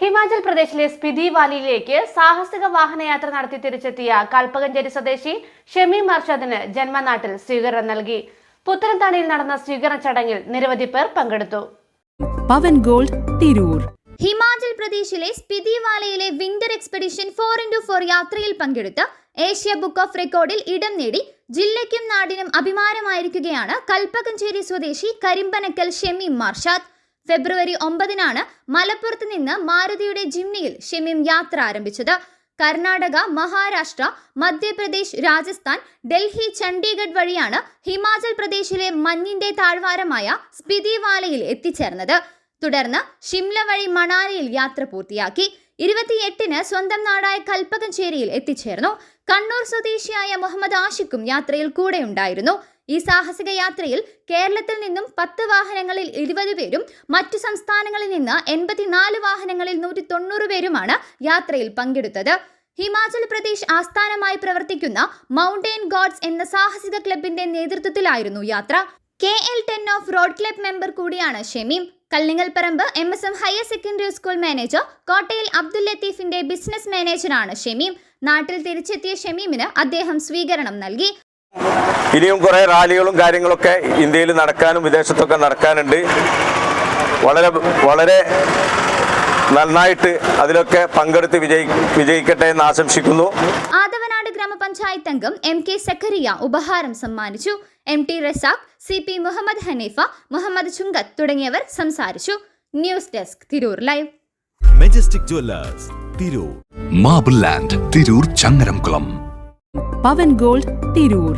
ഹിമാചൽ പ്രദേശിലെ സ്പിതി വാലിയിലേക്ക് സാഹസിക വാഹനയാത്ര നടത്തി തിരിച്ചെത്തിയ കൽപ്പകഞ്ചേരി സ്വദേശി ഷെമി മർഷദിന് ജന്മനാട്ടിൽ സ്വീകരണം നൽകി. പുത്തനത്താണിയിൽ നടന്ന സ്വീകരണ ചടങ്ങിൽ നിരവധി പേർ പങ്കെടുത്തു. പവൻ ഗോൾഡ് തിരൂർ. ഹിമാചൽ പ്രദേശിലെ Spiti വാലയിലെ winter expedition four into four യാത്രയിൽ പങ്കെടുത്ത് ഏഷ്യ ബുക്ക് ഓഫ് റെക്കോർഡിൽ ഇടം നേടി ജില്ലയ്ക്കും നാടിനും അഭിമാനമായിരിക്കുകയാണ് കൽപ്പകഞ്ചേരി സ്വദേശി കരിമ്പനക്കൽ ഷെമി മാർഷാദ്. ഫെബ്രുവരി ഒമ്പതിനാണ് മലപ്പുറത്ത് നിന്ന് മാരുതിയുടെ ജിംനിയിൽ ഷെമീം യാത്ര ആരംഭിച്ചത്. കർണാടക മഹാരാഷ്ട്ര മധ്യപ്രദേശ് രാജസ്ഥാൻ ഡൽഹി ചണ്ഡീഗഡ് വഴിയാണ് ഹിമാചൽ പ്രദേശിലെ മഞ്ഞിന്റെ താഴ്വാരമായ സ്പിതിവാലയിൽ എത്തിച്ചേർന്നത്. തുടർന്ന് ഷിംല വഴി മണാലിയിൽ യാത്ര പൂർത്തിയാക്കി. ഇരുപത്തിയെട്ടിന് സ്വന്തം നാടായ കൽപ്പകഞ്ചേരിയിൽ എത്തിച്ചേർന്നു. കണ്ണൂർ സ്വദേശിയായ മുഹമ്മദ് ആഷിഖും യാത്രയിൽ കൂടെയുണ്ടായിരുന്നു ഈ സാഹസിക യാത്രയിൽ കേരളത്തിൽ നിന്നും പത്ത് വാഹനങ്ങളിൽ ഇരുപത് പേരും മറ്റു സംസ്ഥാനങ്ങളിൽ നിന്ന് എൺപത്തിനാല് വാഹനങ്ങളിൽ നൂറ്റി തൊണ്ണൂറ് പേരുമാണ് യാത്രയിൽ പങ്കെടുത്തത്. ഹിമാചൽ പ്രദേശ് ആസ്ഥാനമായി പ്രവർത്തിക്കുന്ന മൗണ്ടെയിൻ ഗോഡ്സ് എന്ന സാഹസിക ക്ലബിന്റെ നേതൃത്വത്തിലായിരുന്നു യാത്ര. K L ten off road club member കൂടിയാണ് Shameem. Kallingalparamba M S M higher secondary school manager Kottayil Abdul ലത്തീഫിന്റെ business മാനേജറാണ് ഷമീം. നാട്ടിൽ തിരിച്ചെത്തിയ ഷമീമിന് അദ്ദേഹം സ്വീകരണം നൽകി. ഇനിയും കുറെ റാലികളും കാര്യങ്ങളൊക്കെ ഇന്ത്യയിൽ നടക്കാനും വിദേശത്തൊക്കെ നടക്കാനുണ്ട്. വളരെ വളരെ നന്നായിട്ട് അതിലൊക്കെ പങ്കെടുത്ത് വിജയി വിജയിക്കട്ടെ എന്ന് ആശംസിക്കുന്നു. ഗ്രാമപഞ്ചായത്ത് അംഗം എം കെ സക്കറിയ ഉപഹാരം സമ്മാനിച്ചു. M T Razak C P Muhammad Haneefa Muhammad Chungath തുടങ്ങിയവർ സംസാരിച്ചു. News desk Tirur live. Majestic Jewellers Tirur. Marble Land Tirur Changaramkulam. Pavan Gold Tirur.